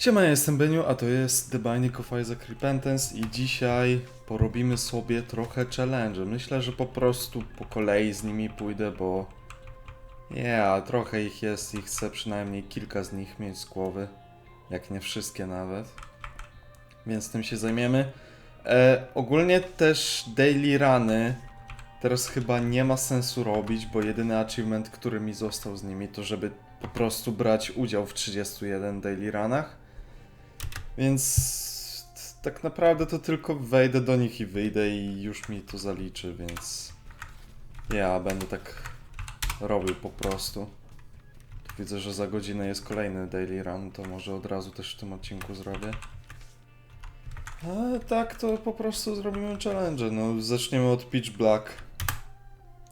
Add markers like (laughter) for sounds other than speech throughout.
Siema, ja jestem Beniu, a to jest The Binding of Isaac Repentance i dzisiaj porobimy sobie trochę challenge. Myślę, że po prostu po kolei z nimi pójdę, bo... Yeah, trochę ich jest i chcę przynajmniej kilka z nich mieć z głowy. Jak nie wszystkie nawet. Więc tym się zajmiemy. E, ogólnie też daily runy teraz chyba nie ma sensu robić, bo jedyny achievement, który mi został z nimi, to żeby po prostu brać udział w 31 daily runach. Więc tak naprawdę to tylko wejdę do nich i wyjdę i już mi to zaliczy, więc ja będę tak robił po prostu. Widzę, że za godzinę jest kolejny daily run, to może od razu też w tym odcinku zrobię. A tak to po prostu zrobimy challenge. No, zaczniemy od Pitch Black.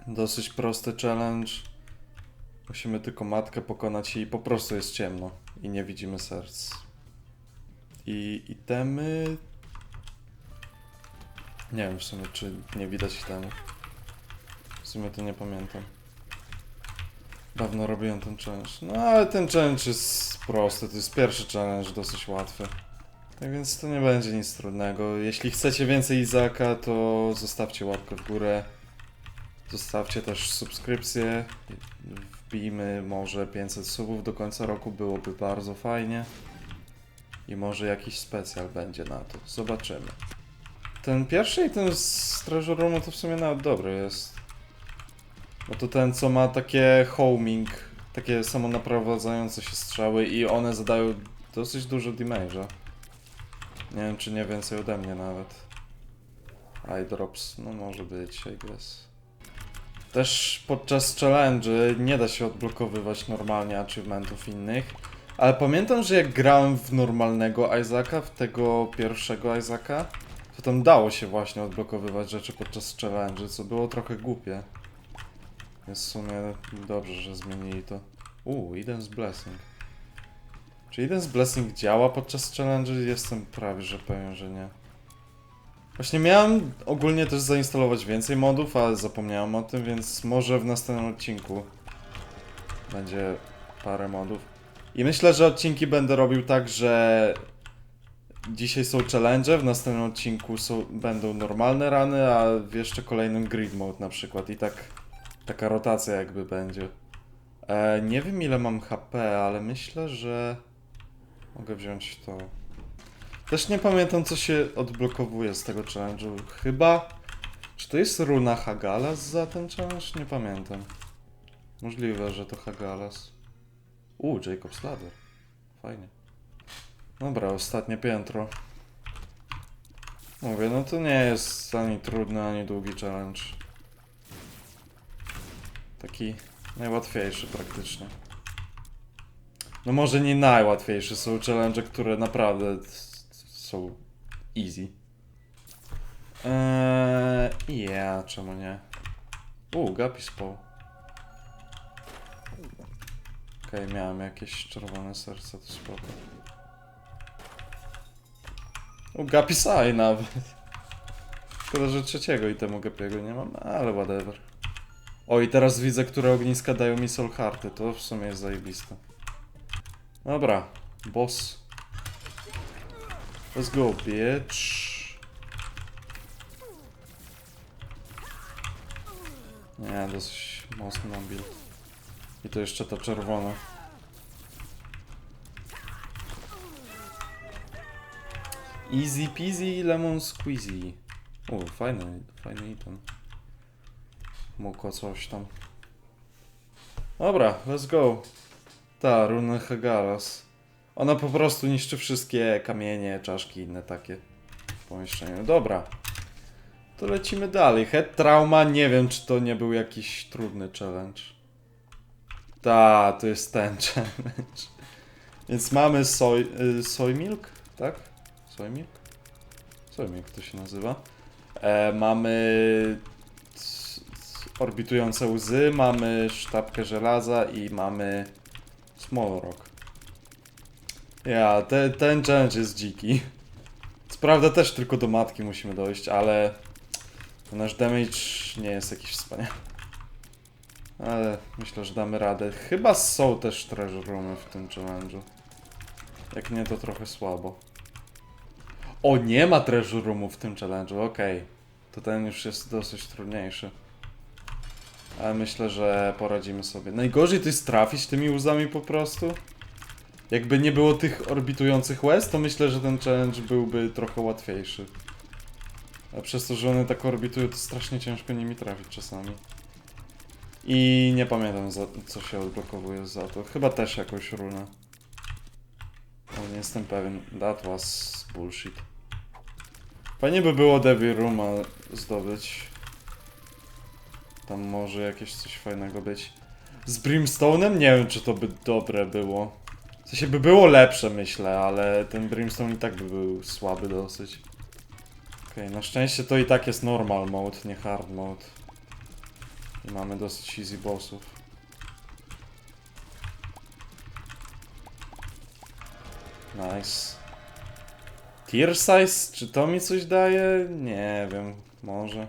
Dosyć prosty challenge. Musimy tylko matkę pokonać i po prostu jest ciemno i nie widzimy serc. I itemy. Nie wiem w sumie, czy nie widać itemów. W sumie to nie pamiętam. Dawno robiłem ten challenge. No ale ten challenge jest prosty, to jest pierwszy challenge, dosyć łatwy. Tak więc to nie będzie nic trudnego. Jeśli chcecie więcej Izaka, to zostawcie łapkę w górę. Zostawcie też subskrypcję. Wbijmy może 500 subów do końca roku, byłoby bardzo fajnie. I może jakiś specjal będzie na to. Zobaczymy. Ten pierwszy i ten z Roomu to w sumie nawet dobry jest. Bo to ten, co ma takie homing, takie samonaprowadzające się strzały i one zadają dosyć dużo damage'a. Nie wiem, czy nie więcej ode mnie nawet. Eye drops, no może być, I guess. Też podczas challenge nie da się odblokowywać normalnie achievementów innych. Ale pamiętam, że jak grałem w normalnego Isaaca, w tego pierwszego Isaaca, to tam dało się właśnie odblokowywać rzeczy podczas challenge, co było trochę głupie. Więc w sumie dobrze, że zmienili to. Uuu, Eden's Blessing. Czy Eden's Blessing działa podczas challenge? Jestem prawie, że pewien, że nie. Właśnie miałem ogólnie też zainstalować więcej modów, ale zapomniałem o tym, więc może w następnym odcinku będzie parę modów. I myślę, że odcinki będę robił tak, że dzisiaj są challenge, w następnym odcinku są, będą normalne rany, a w jeszcze kolejnym grid mode na przykład. I tak taka rotacja jakby będzie. E, nie wiem ile mam HP, ale myślę, że mogę wziąć to. Też nie pamiętam co się odblokowuje z tego challenge'u. Chyba... Czy to jest runa Hagalas za ten challenge? Nie pamiętam. Możliwe, że to Hagalas. Uuu, Jacob's Ladder. Fajnie. Dobra, ostatnie piętro. Mówię, no to nie jest ani trudny, ani długi challenge. Taki najłatwiejszy praktycznie. No może nie najłatwiejszy, są challenge, które naprawdę są easy. Eee, yeah, czemu nie? Uuu, Guppy Spawn. Okej, miałem jakieś czerwone serce, to spoko. Guppy Sai nawet. Szkoda, że trzeciego itemu Guppiego nie mam, ale whatever. O, i teraz widzę, które ogniska dają mi soul hearty, to w sumie jest zajebiste. Dobra, boss. Let's go, bitch. Nie, dosyć mocny mam build. I to jeszcze ta czerwona. Easy peasy lemon squeezy. O, fajny, fajny item. Moko coś tam. Dobra, let's go. Ta, runa Hagaras. Ona po prostu niszczy wszystkie kamienie, czaszki inne takie w pomieszczeniu. Dobra. To lecimy dalej. Head trauma, nie wiem czy to nie był jakiś trudny challenge. Ta, to jest ten (laughs) challenge. Więc mamy soy, y, soy milk, tak? Soy milk? Soy milk to się nazywa. E, mamy orbitujące łzy, mamy sztabkę żelaza i mamy small rock. Ja, te, ten challenge jest dziki. Co prawda też tylko do matki musimy dojść, ale nasz damage nie jest jakiś wspaniały. Ale myślę, że damy radę. Chyba są też treasure roomy w tym challenge'u. Jak nie, to trochę słabo. O, nie ma treasure roomu w tym challenge'u, okej. To ten już jest dosyć trudniejszy. Ale myślę, że poradzimy sobie. Najgorzej to jest trafić tymi łzami po prostu. Jakby nie było tych orbitujących łez, to myślę, że ten challenge byłby trochę łatwiejszy. A przez to, że one tak orbitują, to strasznie ciężko nimi trafić czasami. I nie pamiętam za, co się odblokowuje za to. Chyba też jakąś runę. Ale nie jestem pewien. That was bullshit. Fajnie by było Devil Rooma zdobyć. Tam może jakieś coś fajnego być. Z Brimstone'em nie wiem, czy to by dobre było. W sensie by było lepsze, myślę, ale ten Brimstone i tak by był słaby dosyć. Okej, na szczęście to i tak jest normal mode, nie hard mode. Mamy dosyć easy bossów. Nice. Tier size? Czy to mi coś daje? Nie wiem, może.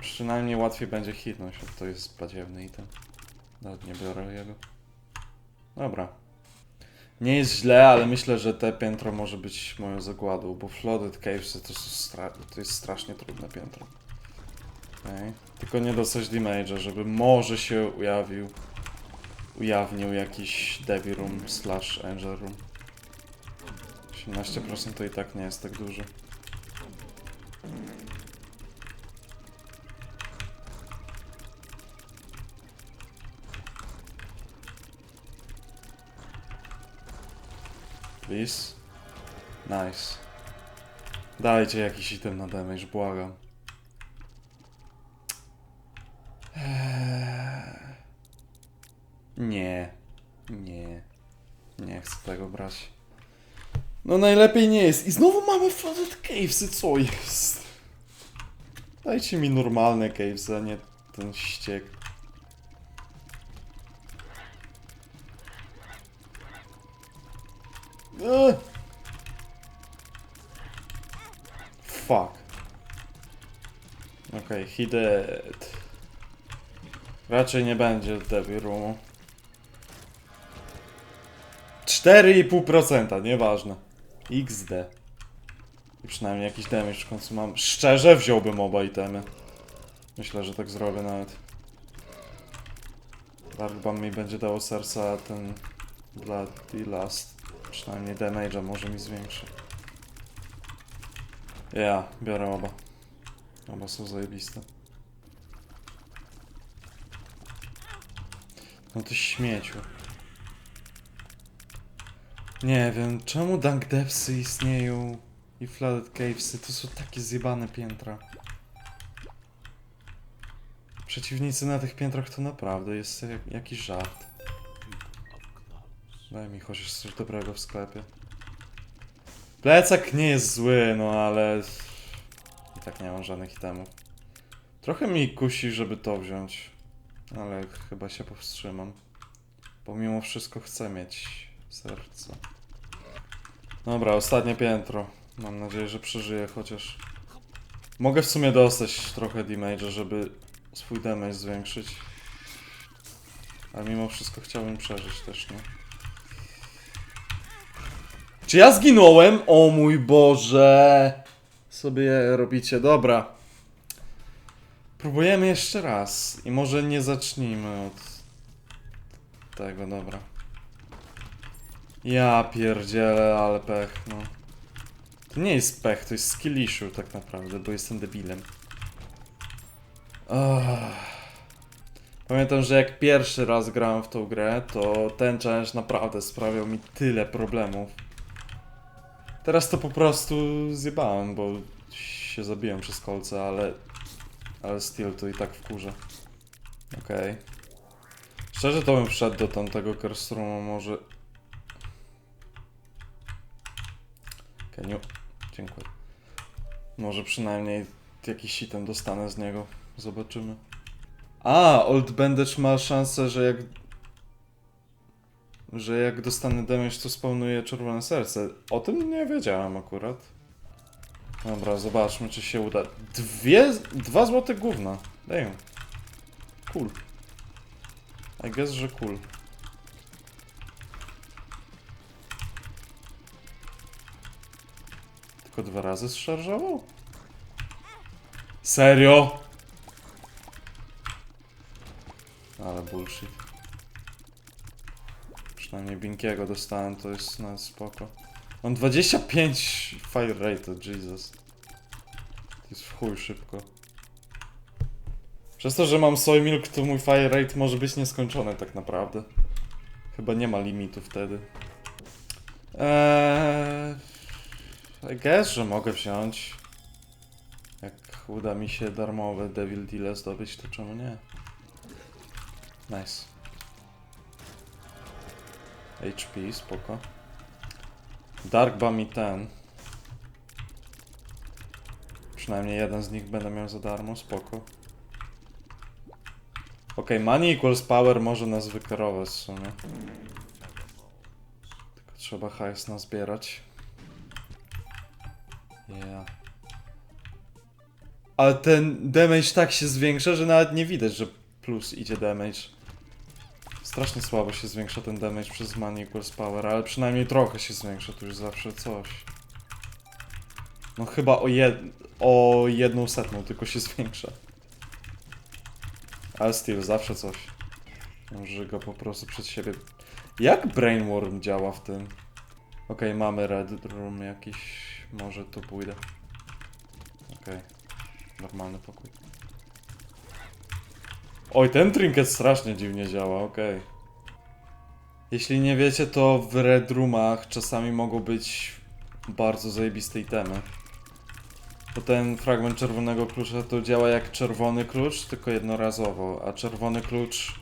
Przynajmniej łatwiej będzie hitnąć, jak to jest badziewny item. Nawet nie biorę jego. Dobra. Nie jest źle, ale myślę, że te piętro może być moją zagładą, bo Flooded Caves to, to jest strasznie trudne piętro. Okej. Tylko nie dostać damage'a, żeby może się ujawnił ujawnił jakiś Devil Room slash Angel Room. 18% to i tak nie jest tak dużo. Please. Nice. Dajcie jakiś item na damage, błagam. Eee. Nie. Nie. Nie chcę tego brać. No najlepiej nie jest. I znowu mamy Flooded Cavesy, co jest? Dajcie mi normalne cavesy, a nie ten ściek. Eee. Fuck. Okej, okay, he dead. Raczej nie będzie Devil Roomu. 4,5%, nieważne. XD. I przynajmniej jakiś damage w końcu mam. Szczerze wziąłbym oba itemy. Myślę, że tak zrobię nawet. Dark Bomb mi będzie dało serca, ten Bloody Last przynajmniej damage'a może mi zwiększy. Ja, biorę oba. Oba są zajebiste. No ty śmieciu. Nie wiem, czemu Dunk Depthsy istnieją i Flooded Cavesy to są takie zjebane piętra. Przeciwnicy na tych piętrach to naprawdę jest jak, jakiś żart. Daj mi chociaż coś dobrego w sklepie. Plecak nie jest zły, no ale i tak nie mam żadnych itemów. Trochę mi kusi, żeby to wziąć, ale chyba się powstrzymam. Bo mimo wszystko chcę mieć serce. Dobra, ostatnie piętro. Mam nadzieję, że przeżyję chociaż. Mogę w sumie dostać trochę damage'a, żeby swój damage zwiększyć. Ale mimo wszystko chciałbym przeżyć też, nie? Czy ja zginąłem? O mój Boże! Sobie robicie, dobra. Próbujemy jeszcze raz. I może nie zacznijmy od tego, dobra. Ja pierdzielę, ale pech, no. To nie jest pech, to jest skill issue tak naprawdę, bo jestem debilem. Pamiętam, że jak pierwszy raz grałem w tą grę, to ten challenge naprawdę sprawiał mi tyle problemów. Teraz to po prostu zjebałem, bo się zabiłem przez kolce, ale... Ale still to i tak wkurza. Okej. Szczerze to bym wszedł do tamtego Kerstruma może... Keniu, dziękuję. Może przynajmniej jakiś item dostanę z niego. Zobaczymy. A, Old Bandage ma szansę, że jak... Że jak dostanę damage, to spełnuje czerwone serce. O tym nie wiedziałem akurat. Dobra, zobaczmy czy się uda. Dwie... Dwa złote gówna. Daję. Cool. I guess, że cool. Tylko dwa razy zszarżował? Serio? Ale bullshit. Przynajmniej Binkiego dostałem, to jest na spoko. Mam 25 fire rate, Jesus. To jest w chuj szybko. Przez to, że mam soy milk, to mój fire rate może być nieskończony tak naprawdę. Chyba nie ma limitu wtedy. Eee, I guess, że mogę wziąć. Jak uda mi się darmowe Devil Deal zdobyć, to czemu nie? Nice. HP, spoko. Dark Bum i ten. Przynajmniej jeden z nich będę miał za darmo, spoko. Okej, money equals power może nas wykierować w sumie. Tylko trzeba hajs nazbierać. Yeah. Ale ten damage tak się zwiększa, że nawet nie widać, że plus idzie damage. Strasznie słabo się zwiększa ten damage przez money equals power, ale przynajmniej trochę się zwiększa, to już zawsze coś. No chyba o, jed o jedną setną tylko się (laughs) zwiększa. Ale still, zawsze coś. Może go po prostu przed siebie. Jak Brainworm działa w tym? Okej, mamy Red Room jakiś. Może tu pójdę. Okej. Normalny pokój. Oj, ten trinket strasznie dziwnie działa, okej. Jeśli nie wiecie, to w Red Roomach czasami mogą być bardzo zajebiste itemy. Bo ten fragment czerwonego klucza to działa jak czerwony klucz, tylko jednorazowo, a czerwony klucz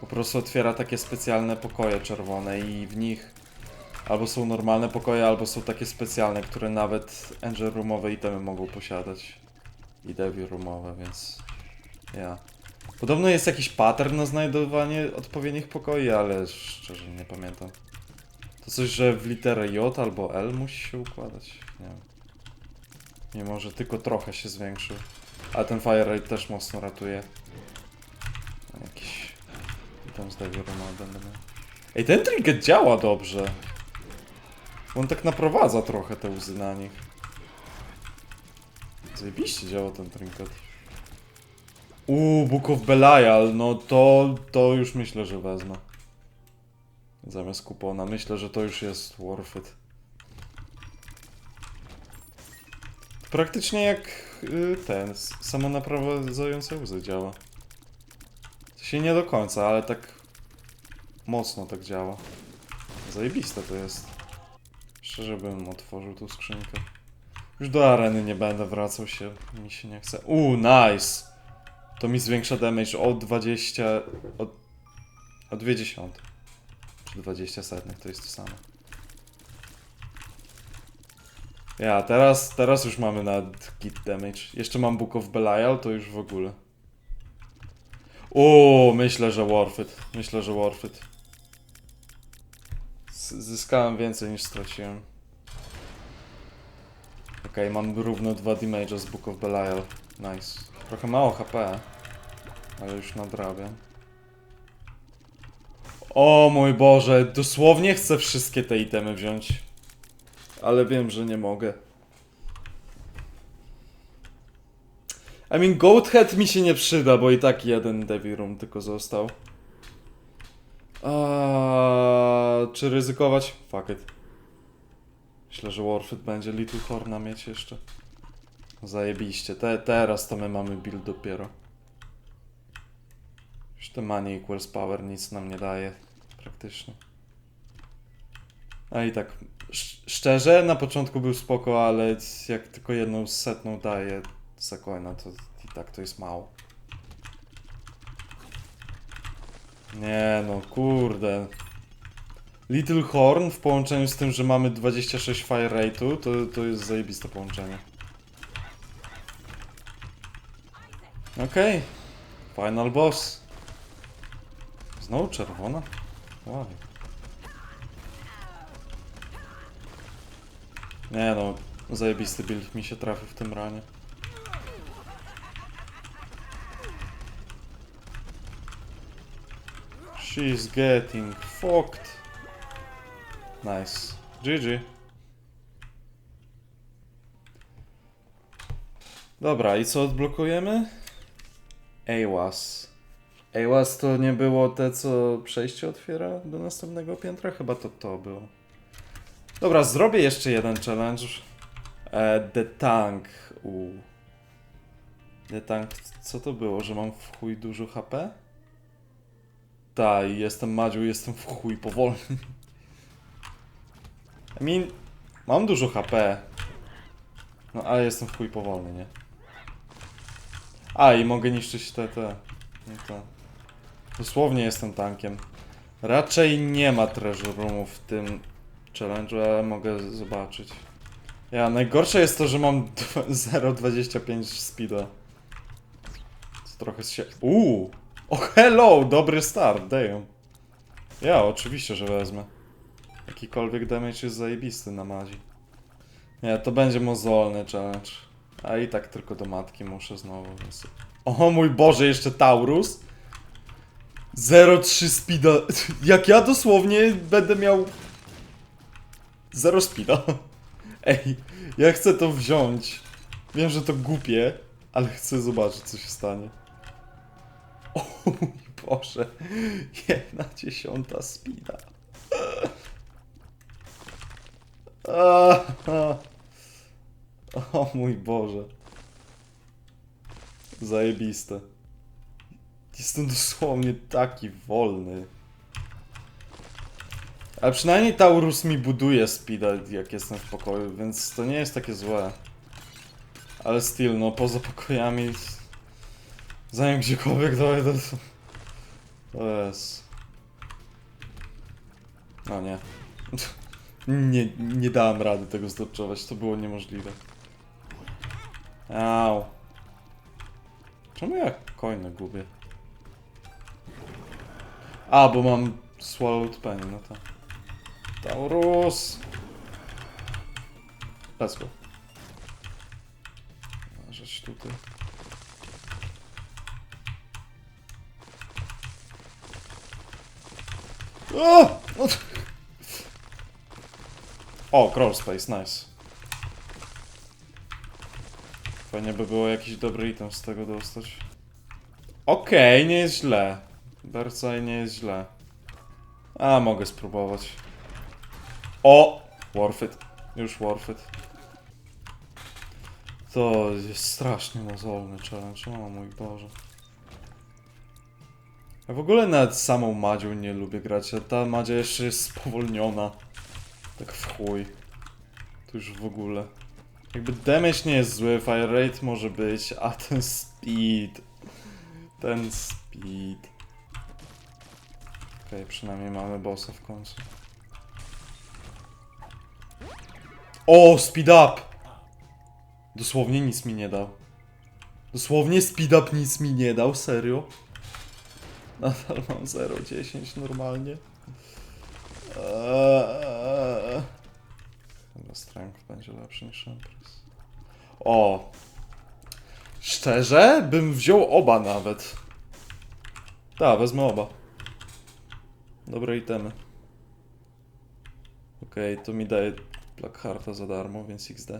po prostu otwiera takie specjalne pokoje czerwone i w nich albo są normalne pokoje, albo są takie specjalne, które nawet Angel Roomowe itemy mogą posiadać. I Devil Roomowe, więc... Ja. Podobno jest jakiś pattern na znajdowanie odpowiednich pokoi, ale szczerze nie pamiętam. To coś, że w literę J albo L musi się układać? Nie wiem. Mimo, że tylko trochę się zwiększył. A ten fire rate też mocno ratuje. Jakiś... Tam z Devil Rooma będę miał. Ej, ten trinket działa dobrze. On tak naprowadza trochę te łzy na nich. Zajebiście działa ten trinket. Uuu, Book of Belial, no to, to już myślę, że wezmę. Zamiast kupona, myślę, że to już jest worth it. Praktycznie jak y, ten, s- samonaprowadzające łzy działa. To się nie do końca, ale tak mocno tak działa. Zajebiste to jest. Szczerze bym otworzył tą skrzynkę. Już do areny nie będę wracał się, mi się nie chce. Uuu, nice! To mi zwiększa damage o 20... o, o 20. Czy 20 setnych, to jest to samo. Ja, teraz, teraz już mamy na git damage. Jeszcze mam Book of Belial, to już w ogóle. Uuu, myślę, że worth it. Myślę, że worth it. Zyskałem więcej niż straciłem. Okej, mam równo 2 damage z Book of Belial. Nice. Trochę mało HP, ale już nadrabiam. O mój Boże, dosłownie chcę wszystkie te itemy wziąć. Ale wiem, że nie mogę. I mean, Goat Head mi się nie przyda, bo i tak jeden Devil Room tylko został. A, czy ryzykować? Fuck it. Myślę, że Warfit będzie Little Horna mieć jeszcze. Zajebiście. Te, teraz to my mamy build dopiero. Już te money equals power nic nam nie daje. Praktycznie. A i tak, sz- szczerze, na początku był spoko, ale jak tylko jedną setną daje za coina, to i tak to jest mało. Nie no, kurde. Little Horn w połączeniu z tym, że mamy 26 fire rate'u, to, to jest zajebiste połączenie. Okej. Final boss. Znowu czerwona? Wow. Nie no, zajebisty build mi się trafił w tym ranie. She's getting fucked. Nice. GG. Dobra, i co odblokujemy? AWAS. AWAS to nie było te, co przejście otwiera do następnego piętra? Chyba to to było. Dobra, zrobię jeszcze jeden challenge. E, the Tank. U. The Tank, co to było? Że mam w chuj dużo HP? Tak, i jestem Madziu, jestem w chuj powolny. I mean, mam dużo HP. No, ale jestem w chuj powolny, nie? A, i mogę niszczyć te, te. No to. Dosłownie jestem tankiem. Raczej nie ma treasure roomów w tym challenge'u, ale mogę zobaczyć. Ja, najgorsze jest to, że mam (laughs) dwa- 0,25 speeda. Co trochę się... Uuu! O, hello! Dobry start, damn. Ja, oczywiście, że wezmę. Jakikolwiek damage jest zajebisty na madzi. Nie, to będzie mozolny challenge. A i tak tylko do matki muszę znowu. O mój Boże, jeszcze Taurus? 0,3 speeda. (laughs) Jak ja dosłownie będę miał... 0 speeda. (laughs) Ej, ja chcę to wziąć. Wiem, że to głupie, ale chcę zobaczyć, co się stanie. (laughs) O mój Boże. Jedna dziesiąta speeda. Aha. O mój Boże. Zajebiste. Jestem dosłownie taki wolny. Ale przynajmniej Taurus mi buduje speeda, jak jestem w pokoju, więc to nie jest takie złe. Ale still, no poza pokojami... Zanim gdziekolwiek dojdę, to... To jest... No nie. (laughs) Nie, nie dałem rady tego zdobczować, to było niemożliwe. Au. Czemu ja coiny gubię? A, bo mam Swallowed Penny, no to... Taurus! Let's go. Uważać tutaj. O! O! (laughs) Nice. Fajnie by było jakiś dobry item z tego dostać. Okej, nie jest źle. Bercaj nie jest źle. A, mogę spróbować. O! Worth it. Już worth it. To jest strasznie mozolny challenge, o mój Boże. Ja w ogóle nawet samą Madzią nie lubię grać, a ta Madzia jeszcze jest spowolniona. Tak w chuj. To już w ogóle. Jakby damage nie jest zły, fire rate może być, a ten speed. Ten speed. Okej, przynajmniej mamy bossa w końcu. O, speed up! Dosłownie nic mi nie dał. Dosłownie speed up nic mi nie dał, serio? Nadal mam 0,10 normalnie. Eee. Chyba strength będzie lepszy niż Empress. O! Szczerze? Bym wziął oba nawet. Tak, wezmę oba. Dobre itemy. Okej, to mi daje Blackhearta za darmo, więc XD.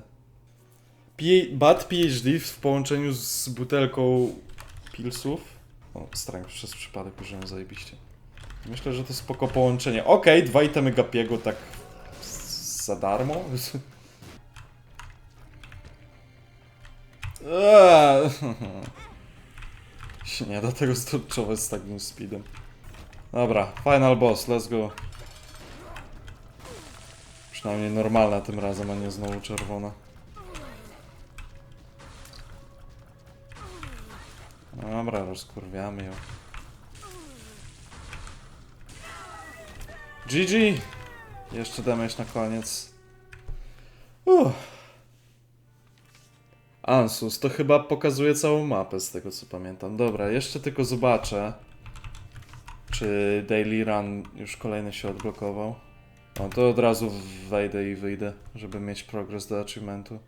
P Bad PhD w połączeniu z butelką pilsów. O, strength przez przypadek użyłem zajebiście. Myślę, że to spoko połączenie. Okej, dwa itemy Gapiego tak za darmo. Eee. Nie da tego stoczować z takim speedem. Dobra, final boss, let's go. Przynajmniej normalna tym razem, a nie znowu czerwona. Dobra, rozkurwiamy ją. GG! Jeszcze damage na koniec. Uff. Ansus, to chyba pokazuje całą mapę z tego co pamiętam. Dobra, jeszcze tylko zobaczę, czy Daily Run już kolejny się odblokował. No to od razu wejdę i wyjdę, żeby mieć progres do achievementu.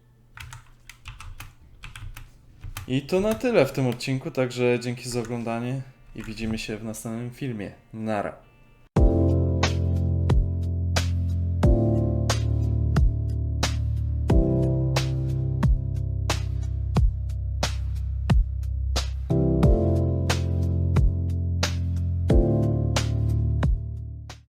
I to na tyle w tym odcinku, także dzięki za oglądanie i widzimy się w następnym filmie. Nara.